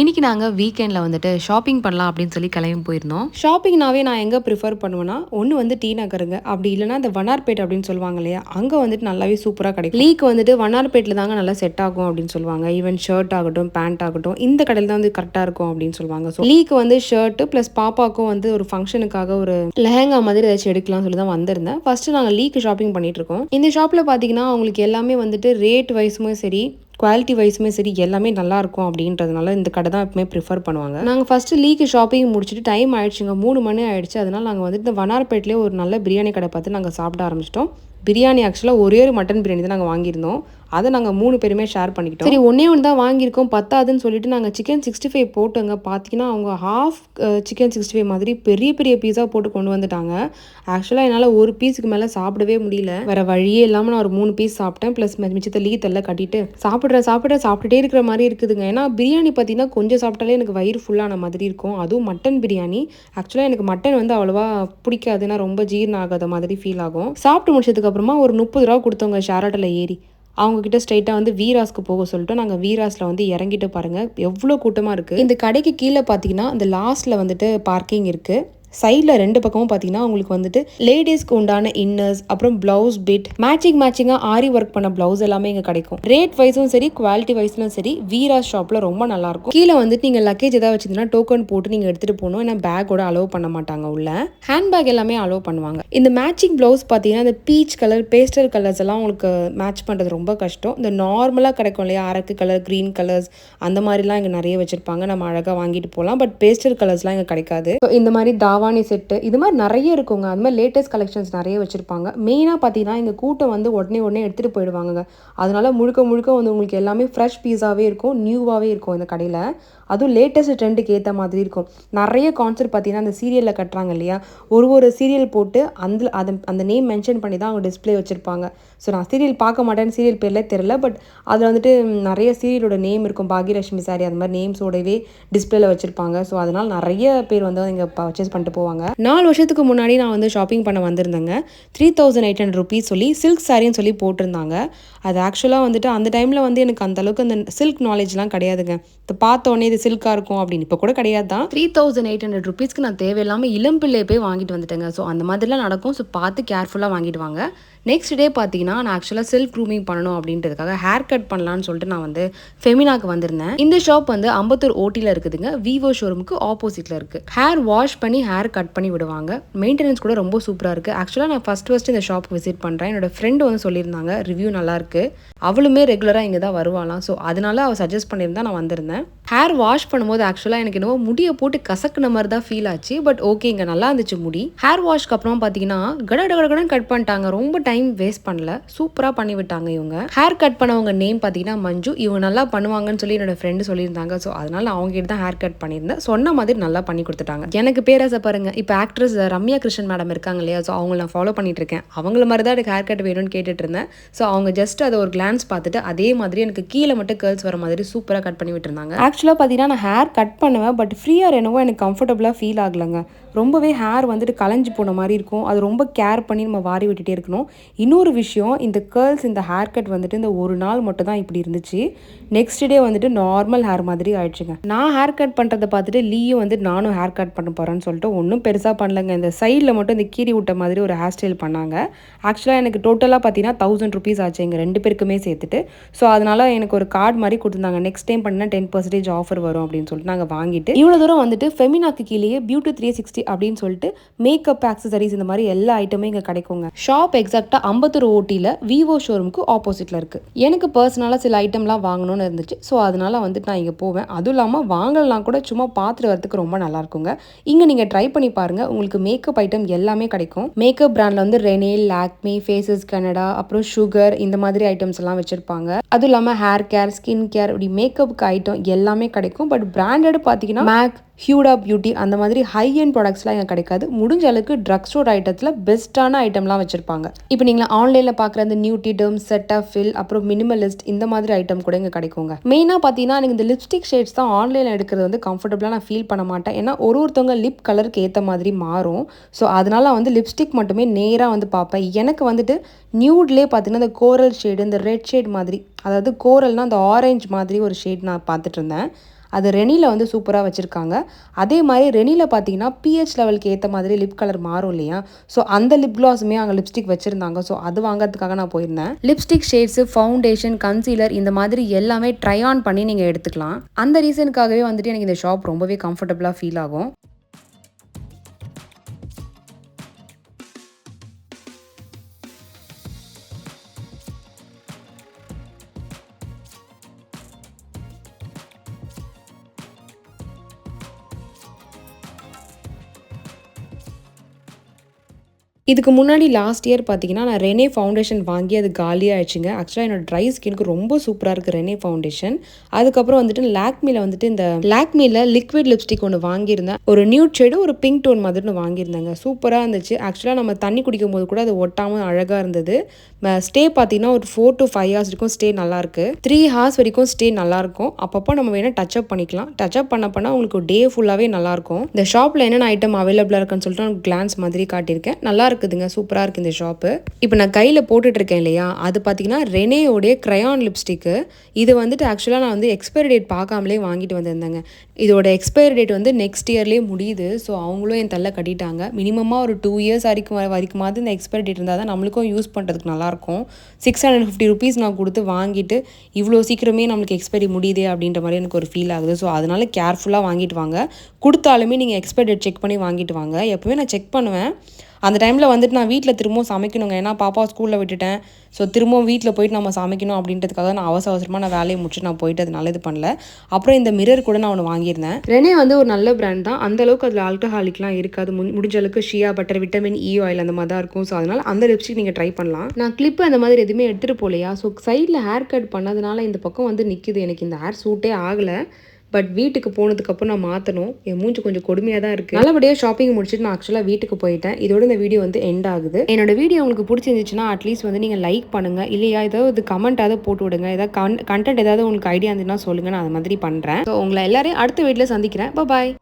இன்னைக்கு நாங்கள் வீக்கெண்டில் வந்துட்டு ஷாப்பிங் பண்ணலாம் அப்படின்னு சொல்லி கிளம்பி போயிருந்தோம். ஷாப்பிங்னாவே நான் எங்கே ப்ரிஃபர் பண்ணுவேன்னா ஒன்று வந்து டி நகருங்க. அப்படி இல்லைன்னா இந்த வண்ணார்பேட் அப்படின்னு சொல்லுவாங்க இல்லையா அங்கே வந்துட்டு நல்லாவே சூப்பராக கிடைக்கும். லீக் வந்துட்டு வண்ணார்பேட்டில் தாங்க நல்லா செட் ஆகும் அப்படின்னு சொல்லுவாங்க. ஈவன் ஷர்ட் ஆகட்டும் பேண்ட் ஆகட்டும் இந்த கடையில் தான் வந்து கரெக்டாக இருக்கும் அப்படின்னு சொல்லுவாங்க. ஸோ லீக் வந்து ஷர்ட்டு ப்ளஸ் பாப்பாக்கும் வந்து ஒரு ஃபங்க்ஷனுக்காக ஒரு லெஹங்கா மாதிரி ஏதாச்சும் எடுக்கலாம்னு சொல்லி தான் வந்திருந்தேன். ஃபர்ஸ்ட் நாங்கள் லீக் ஷாப்பிங் பண்ணிட்டு இருக்கோம். இந்த ஷாப்பில் பார்த்தீங்கன்னா அவங்களுக்கு எல்லாமே வந்துட்டு ரேட் வைஸுமே சரி குவாலிட்டி வைஸுமே சரி எல்லாமே நல்லா இருக்கும் அப்படின்றதுனால இந்த கடை தான் எப்பவுமே ப்ரிஃபர் பண்ணுவாங்க. நாங்கள் ஃபஸ்ட்டு லீக்கு ஷாப்பிங் முடிச்சுட்டு டைம் ஆயிடுச்சுங்க. மூணு மணி ஆயிடுச்சு. அதனால் நாங்கள் வந்துட்டு இந்த வண்ணார்பேட்லேயே ஒரு நல்ல பிரியாணி கடை பார்த்து நாங்கள் சாப்பிட ஆரம்பிச்சிட்டோம். பிரியாணி ஆக்சுவலாக ஒரே ஒரு மட்டன் பிரியாணி தான் நாங்கள் வாங்கியிருந்தோம். அதை நாங்கள் மூணு பேருமே ஷேர் பண்ணிக்கிட்டோம். சரி ஒன்றே ஒன்று தான் வாங்கியிருக்கோம் பத்தாதுன்னு சொல்லிட்டு நாங்கள் சிக்கன் சிக்ஸ்டி ஃபைவ் போட்டோங்க. பார்த்தீங்கன்னா அவங்க ஹாஃப் சிக்கன் சிக்ஸ்டி ஃபைவ் மாதிரி பெரிய பெரிய பீஸா போட்டு கொண்டு வந்துட்டாங்க. ஆக்சுவலாக என்னால் ஒரு பீஸுக்கு மேலே சாப்பிடவே முடியல. வேற வழியே இல்லாமல் நான் ஒரு மூணு பீஸ் சாப்பிட்டேன். ப்ளஸ் மிச்சத்தை லீத்தெல்லாம் கட்டிட்டு சாப்பிட்ற சாப்பிட்ற சாப்பிட்டுட்டே இருக்கிற மாதிரி இருக்குதுங்க. ஏன்னா பிரியாணி பார்த்தீங்கன்னா கொஞ்சம் சாப்பிட்டாலே எனக்கு வயிறு ஃபுல்லான மாதிரி இருக்கும். அதுவும் மட்டன் பிரியாணி. ஆக்சுவலாக எனக்கு மட்டன் வந்து அவ்வளோவா பிடிக்காதுன்னா ரொம்ப ஜீரணம் ஆகாத மாதிரி ஃபீல் ஆகும். சாப்பிட்டு முடிச்சதுக்கு அப்புறமா ஒரு முப்பது ரூபா கொடுத்தவங்க ஷேராட்டில் ஏறி அவங்கக்கிட்ட ஸ்ட்ரைட்டாக வந்து வீராஸ்க்கு போக சொல்லிட்டு நாங்கள் வீராஸில் வந்து இறங்கிட்டு பாருங்கள் எவ்வளோ கூட்டமாக இருக்குது இந்த கடைக்கு கீழே பார்த்தீங்கன்னா இந்த லாஸ்ட்டில் வந்துட்டு பார்க்கிங் இருக்குது சைடில் ரெண்டு பக்கமும் பார்த்தீங்கன்னா உங்களுக்கு வந்துட்டு லேடிஸ்க்கு உண்டான இன்னர்ஸ் அப்புறம் ப்ளவுஸ் பிட் மேட்சிங் மேட்சிங்காக ஆரி ஒர்க் பண்ண ப்ளவுஸ் எல்லாமே இங்கே கிடைக்கும். ரேட் வைஸும் சரி குவாலிட்டி வைஸ்லும் சரி வீரா ஷாப்பில் ரொம்ப நல்லாயிருக்கும் கீழே வந்துட்டு நீங்கள் லக்கேஜ் ஏதாவது வச்சிருந்தீங்கன்னா டோக்கன் போட்டு நீங்கள் எடுத்துகிட்டு போகணும். ஏன்னா பேக்கோட அலோவ் பண்ண மாட்டாங்க உள்ள. ஹேண்ட்பேக் எல்லாமே அலோவ் பண்ணுவாங்க. இந்த மேட்சிங் ப்ளவுஸ் பார்த்தீங்கன்னா இந்த பீச் கலர் பேஸ்டல் கலர்ஸ் எல்லாம் உங்களுக்கு மேட்ச் பண்ணுறது ரொம்ப கஷ்டம். இந்த நார்மலாக கிடைக்கும் இல்லையா? அரக்கு கலர் க்ரீன் கலர்ஸ் அந்த மாதிரிலாம் இங்கே நிறைய வச்சுருப்பாங்க. நம்ம அழகாக வாங்கிட்டு போகலாம். பட் பேஸ்டல் கலர்ஸ்லாம் இங்கே கிடைக்காது. இந்த மாதிரி பவானி செட்டு இது மாதிரி நிறைய இருக்குங்க. அது மாதிரி லேட்டஸ்ட் கலெக்ஷன்ஸ் நிறைய வச்சுருப்பாங்க. மெயினாக பார்த்தீங்கன்னா இங்கே கூட்டம் வந்து உடனே உடனே எடுத்துகிட்டு போயிடுவாங்க அதனால் முழுக்க முழுக்க வந்து உங்களுக்கு எல்லாமே ஃப்ரெஷ் பீஸாகவே இருக்கும் நியூவாகவே இருக்கும் இந்த கடையில். அதுவும் லேட்டஸ்ட் ட்ரெண்டுக்கு ஏற்ற மாதிரி இருக்கும். நிறைய கான்செப்ட் பார்த்தீங்கன்னா அந்த சீரியலில் கட்டுறாங்க இல்லையா? ஒரு ஒரு சீரியல் போட்டு அந்த அதை அந்த நேம் மென்ஷன் பண்ணி தான் அவங்க டிஸ்ப்ளே வச்சுருப்பாங்க. ஸோ நான் சீரியல் பார்க்க மாட்டேன்னு சீரியல் பேர்லே தெரில பட் அதில் வந்துட்டு நிறைய சீரியலோட நேம் இருக்கும். பாக்யலட்சுமி சாரி அந்த மாதிரி நேம்ஸோடவே டிஸ்பிளேல வச்சுருப்பாங்க. ஸோ அதனால் நிறைய பேர் வந்து இங்கே பர்ச்சேஸ் பண்ணிட்டு போவாங்க. நாலு வருஷத்துக்கு முன்னாடி நான் வந்து ஷாப்பிங் பண்ண வந்திருந்தேங்க. Three thousand eight hundred rupees சொல்லி சில்க் சாரின்னு சொல்லி போட்டிருந்தாங்க. அது ஆக்சுவலாக வந்துட்டு அந்த டைமில் வந்து எனக்கு அந்த அளவுக்கு அந்த சில்க் நாலேஜ்லாம் கிடையாதுங்க. இப்போ பார்த்தோன்னே இது சில்காக இருக்கும் அப்படின்னு இப்போ கூட கிடையாது தான். த்ரீ தௌசண்ட் எயிட் ஹண்ட்ரட் ருபீஸ்க்கு நான் தேவையில்லாமல் இளம்பிள்ளையே போய் வாங்கிட்டு வந்துட்டேங்க. ஸோ அந்த மாதிரிலாம் நடக்கும். ஸோ பார்த்து கேர்ஃபுல்லாக வாங்கிட்டு வாங்க நெக்ஸ்ட் டே பார்த்தீங்கன்னா நான் ஆக்சுவலாக செல்ஃப் க்ரூமிங் பண்ணணும் அப்படின்றதுக்காக ஹேர் கட் பண்ணலான்னு சொல்லிட்டு நான் வந்து ஃபெமினாக்கு வந்திருந்தேன். இந்த ஷாப் வந்து அம்பத்தூர் ஓட்டியில் இருக்குதுங்க. விவோ ஷோரூமுக்கு ஆப்போசிட்டில் இருக்குது ஹேர் வாஷ் பண்ணி ஹேர் கட் பண்ணி விடுவாங்க. மெயின்டெனன்ஸ் கூட ரொம்ப சூப்பராக இருக்குது ஆக்சுவலாக நான் ஃபஸ்ட் ஃபஸ்ட் இந்த ஷாப் விசிட் பண்ணுறேன் என்னோட ஃப்ரெண்டு வந்து சொல்லியிருந்தாங்க ரிவ்யூ நல்லாயிருக்கு அவளுமே ரெகுலராக இங்கே தான் வருவாளாம். ஸோ அதனால அவள் சஜஸ்ட் பண்ணியிருந்தா நான் வந்திருந்தேன். ஹேர் வாஷ் பண்ணும்போது ஆக்சுவலாக எனக்கு என்னவோ முடியை போட்டு கசக்குன மாதிரி தான் ஃபீல் ஆச்சு. பட் ஓகே இங்கே நல்லா இருந்துச்சு முடி. ஹேர் வாஷ்க்கு அப்புறம் பார்த்தீங்கன்னா கட கட கட் பண்ணிட்டாங்க. ரொம்ப டைம் டைம் வேஸ்ட் பண்ணல. சூப்பராக பண்ணி விட்டாங்க இவங்க. ஹேர் கட் பண்ணவங்க நேம் பார்த்தீங்கன்னா மஞ்சு. இவங்க நல்லா பண்ணுவாங்கன்னு சொல்லி என்னோட ஃப்ரெண்டு சொல்லியிருந்தாங்க. ஸோ அதனால அவங்க கிட்ட தான் ஹேர் கட் பண்ணியிருந்தேன். சொன்ன மாதிரி நல்லா பண்ணி கொடுத்துட்டாங்க. எனக்கு பேராசை பாருங்க. இப்போ ஆக்ட்ரஸ் ரம்யா கிருஷ்ணன் மேடம் இருக்காங்க இல்லையா? ஸோ அவங்கள நான் ஃபாலோ பண்ணிட்டு இருக்கேன். அவங்கள மாதிரி தான் எனக்கு ஹேர் கட் வேணும்னு கேட்டுட்டு இருந்தேன். ஸோ அவங்க ஜஸ்ட் அதை ஒரு கிளான்ஸ் பார்த்துட்டு அதே மாதிரி எனக்கு கீழே மட்டும் கேர்ள்ஸ் வர மாதிரி சூப்பராக கட் பண்ணி விட்டுருந்தாங்க. ஆக்சுவலாக பார்த்தீங்கன்னா நான் ஹேர் கட் பண்ணுவேன். பட் ஃப்ரீயாக என்னவோ எனக்கு கம்ஃபர்டபுளாக ஃபீல் ஆகலைங்க. ரொம்பவே ஹேர் வந்துட்டு கலைஞ்சு போன மாதிரி இருக்கும். அது ரொம்ப கேர் பண்ணி நம்ம வாரி விட்டுட்டே இருக்கணும். இன்னொரு விஷயம் இந்த கேர்ள்ஸ் இந்த ஹேர் கட் வந்துட்டு இந்த ஒரு நாள் மட்டும் தான் இப்படி இருந்துச்சு. நெக்ஸ்ட் டே வந்துட்டு நார்மல் ஹேர் மாதிரி ஆயிடுச்சுங்க. நான் ஹேர் கட் பண்ணுறதை பார்த்துட்டு லீயும் வந்து நானும் ஹேர் கட் பண்ண போகிறேன்னு சொல்லிட்டு ஒன்றும் பெருசாக பண்ணலங்க. இந்த சைடில் மட்டும் இந்த கீறி விட்ட மாதிரி ஒரு ஹேர் ஸ்டைல் பண்ணாங்க. ஆக்சுவலாக எனக்கு டோட்டலாக பார்த்தீங்கன்னா தௌசண்ட் ருபீஸ் ஆச்சு எங்கள் ரெண்டு பேருக்குமே சேர்த்துட்டு. ஸோ அதனால் எனக்கு ஒரு கார்டு மாதிரி கொடுத்துருந்தாங்க. நெக்ஸ்ட் டைம் பண்ணால் டென் பர்சன்டேஜ் ஆஃபர் வரும் அப்படின்னு சொல்லிட்டு நாங்கள் வாங்கிட்டு இவ்வளோ தூரம் வந்துட்டு ஃபெமினாக்கு கீழேயே பியூட்டி த்ரீ சிக்ஸ்டி அப்படின்னு சொல்லிட்டு மேக்கப் ஆக்சசரிஸ் இந்த மாதிரி எல்லா ஐட்டமும் இங்கே கிடைக்குங்க. ஷாப் எக்ஸாக்ட் எக்ஸாக்டாக ஐம்பத்தொரு ஓட்டியில் விவோ ஷோரூமுக்கு ஆப்போசிட்டில் இருக்குது எனக்கு பர்சனலாக சில ஐட்டம்லாம் வாங்கணும்னு இருந்துச்சு. ஸோ அதனால வந்துட்டு நான் இங்கே போவேன். அதுவும் இல்லாமல் வாங்கலாம் கூட சும்மா பார்த்துட்டு வரதுக்கு ரொம்ப நல்லா இருக்குங்க. இங்கே நீங்கள் ட்ரை பண்ணி பாருங்கள் உங்களுக்கு மேக்கப் ஐட்டம் எல்லாமே கிடைக்கும். மேக்கப் பிராண்டில் வந்து ரெனே லாக்மி ஃபேஸஸ் கனடா அப்புறம் சுகர் இந்த மாதிரி ஐட்டம்ஸ் எல்லாம் வச்சுருப்பாங்க. அதுவும் இல்லாமல் ஹேர் கேர் ஸ்கின் கேர் இப்படி மேக்கப்புக்கு ஐட்டம் எல்லாமே கிடைக்கும். பட் பிராண்டட் பார்த்தீங்கன்னா மேக் ஹியூடா பியூட்டி அந்த மாதிரி ஹை அண்ட் ப்ராடக்ட்ஸ்லாம் இங்கே கிடைக்காது. முடிஞ்ச அளவுக்கு ட்ரக் ஸ்டோர் ஐட்டத்தில் பெஸ்ட்டான ஐட்டம்லாம் வச்சுருப்பாங்க. இப்போ நீங்கள் ஆன்லைனில் பார்க்குற அந்த நியூட்டி டேர்ம் செட்டா ஃபில் அப்புறம் மினிமலிஸ்ட் இந்த மாதிரி ஐட்டம் கூட இங்கே கிடைக்குங்க. மெயினாக பார்த்தீங்கன்னா எனக்கு இந்த லிப்ஸ்டிக் ஷேட்ஸ் தான் ஆன்லைனில் எடுக்கிறது வந்து கம்ஃபர்டபுளாக நான் ஃபீல் பண்ண மாட்டேன். ஏன்னா ஒரு ஒருத்தவங்க லிப் கலருக்கு ஏற்ற மாதிரி மாறும். ஸோ அதனால் வந்து லிப்ஸ்டிக் மட்டுமே நேராக வந்து பார்ப்பேன் எனக்கு வந்துட்டு நியூட்லேயே பார்த்தீங்கன்னா இந்த கோரல் ஷேடு இந்த ரெட் ஷேட் மாதிரி அதாவது கோரல்னால் அந்த ஆரஞ்சு மாதிரி ஒரு ஷேட் நான் பார்த்துட்டு இருந்தேன். அது ரெனியில் வந்து சூப்பராக வச்சுருக்காங்க. அதே மாதிரி ரெனியில் பார்த்தீங்கன்னா பிஹெச் லெவலுக்கு ஏற்ற மாதிரி லிப் கலர் மாறும் இல்லையா? ஸோ அந்த லிப் கிளாஸுமே அங்கே லிப்ஸ்டிக் வச்சுருந்தாங்க. ஸோ அது வாங்குறதுக்காக நான் போயிருந்தேன். லிப்ஸ்டிக் ஷேட்ஸு ஃபவுண்டேஷன் கன்சீலர் இந்த மாதிரி எல்லாமே ட்ரை ஆன் பண்ணி நீங்கள் எடுத்துக்கலாம். அந்த ரீசனுக்காகவே வந்துட்டு எனக்கு இந்த ஷாப் ரொம்பவே கம்ஃபர்டபுளாக ஃபீல் ஆகும். இதுக்கு முன்னாடி லாஸ்ட் இயர் பார்த்தீங்கன்னா நான் ரெனே ஃபவுண்டேஷன் வாங்கி அது காலியாகிடுச்சுங்க ஆக்சுவலாக என்னோட ட்ரை ஸ்கினுக்கு ரொம்ப சூப்பராக இருக்குது ரெனே ஃபவுண்டேஷன் அதுக்கப்புறம் வந்துட்டு லாக்மியில் வந்துட்டு இந்த லாக்மியில் லிக்விட் லிப்ஸ்டிக் ஒன்று வாங்கியிருந்தேன். ஒரு நியூட் ஷேடு ஒரு பிங்க் டோன் மாதிரி ஒன்று வாங்கியிருந்தாங்க. சூப்பராக இருந்துச்சு. ஆக்சுவலாக நம்ம தண்ணி குடிக்கும் போது கூட அது ஒட்டாமல் அழகாக இருந்தது. ஸ்டே பார்த்தீங்கன்னா ஒரு ஃபோர் டு ஃபைவ் ஹவர்ஸ் வரைக்கும் ஸ்டே நல்லாயிருக்கு த்ரீ ஹவர்ஸ் வரைக்கும் ஸ்டே நல்லாயிருக்கும் அப்பப்போ நம்ம வேணால் டச் அப் பண்ணிக்கலாம். டச் அப் பண்ண பண்ணால் உங்களுக்கு டே ஃபுல்லாகவே நல்லாயிருக்கும் இந்த ஷாப்பில் என்னென்ன ஐட்டம் அவைலபிளாக இருக்குன்னு சொல்லிட்டு நான் கிளான்ஸ் மாதிரி காட்டியிருக்கேன். நல்லா இருக்குதுங்க சூப்பராக இருக்குது இந்த ஷாப்பு இப்போ நான் கையில் போட்டுட்டு இருக்கேன் இல்லையா? அது பார்த்தீங்கன்னா ரெனேயோடைய க்ரையான் லிப்ஸ்டிக்கு இது வந்துட்டு ஆக்சுவலாக நான் வந்து எக்ஸ்பைரி டேட் பார்க்காமலே வாங்கிட்டு வந்திருந்தேங்க. இதோட எக்ஸ்பைரி டேட் வந்து நெக்ஸ்ட் இயர்லேயே முடியுது. ஸோ அவங்களும் என் தள்ள கட்டிட்டாங்க. மினிமமாக ஒரு டூ இயர்ஸ் வரைக்கும் வரைக்குமாவது இந்த எக்ஸ்பைரி டேட் இருந்தால் தான் நம்மளுக்கும் யூஸ் பண்ணுறதுக்கு நல்லாயிருக்கும். சிக்ஸ் ஹண்ட்ரட் ஃபிஃப்டி ருபீஸ் நான் கொடுத்து வாங்கிட்டு இவ்வளோ சீக்கிரமே நம்மளுக்கு எக்ஸ்பைரி முடியுதே அப்படின்ற மாதிரி எனக்கு ஒரு ஃபீல் ஆகுது. ஸோ அதனால் கேர்ஃபுல்லாக வாங்கிட்டு வாங்க. கொடுத்தாலுமே நீங்கள் எக்ஸ்பைரி டேட் செக் பண்ணி வாங்கிட்டு வாங்க. எப்போவுமே நான் செக் பண்ணுவேன். அந்த டைமில் வந்துட்டு நான் வீட்டில் திரும்பவும் சமைக்கணுங்க. ஏன்னா பாப்பா ஸ்கூலில் விட்டுட்டேன். ஸோ திரும்பவும் வீட்டில் போயிட்டு நம்ம சமைக்கணும் அப்படின்றதுக்காக நான் அவசர அவசரமாக நான் வேலையை முடிச்சு நான் போயிட்டு அதனால இது பண்ணல. அப்புறம் இந்த மிரர் கூட நான் ஒன்று வாங்கியிருந்தேன். ரெனே வந்து ஒரு நல்ல பிராண்ட் தான். அந்த அளவுக்கு அதில் ஆல்கஹாலிக்லாம் இருக்காது. முன் முடிஞ்ச அளவுக்கு shea butter vitamin E oil அந்த மாதிரி தான் இருக்கும். ஸோ அதனால் அந்த லிப்ஸ்டிக் நீங்கள் ட்ரை பண்ணலாம். நான் கிளிப்பு அந்த மாதிரி எதுவுமே எடுத்துகிட்டு போகலையா? ஸோ சைடில் ஹேர் கட் பண்ணதுனால இந்த பக்கம் வந்து நிற்கிது எனக்கு இந்த ஹேர் சூட்டே ஆகலை. பட் வீட்டுக்கு போனதுக்கப்புறம் நான் மாற்றணும் என் மூஞ்சி கொஞ்சம் கொடுமையாக தான் இருக்குது நல்லபடியாக ஷாப்பிங் முடிச்சுட்டு நான் ஆக்சுவலாக வீட்டுக்கு போயிட்டேன். இதோட இந்த வீடியோ வந்து எண்ட் ஆகுது. என்னோட வீடியோ உங்களுக்கு பிடிச்சிருந்துச்சுன்னா அட்லீஸ்ட் வந்து நீங்கள் லைக் பண்ணுங்கள் இல்லையா ஏதாவது கமெண்ட்டாவது போட்டு விடுங்க. ஏதாவது கன் கண்டென்ட் ஏதாவது உங்களுக்கு ஐடியா இருந்துன்னா சொல்லுங்கள் நான் அது மாதிரி பண்ணுறேன் ஸோ உங்களை எல்லாரையும் அடுத்த வீட்டில் சந்திக்கிறேன். பாய்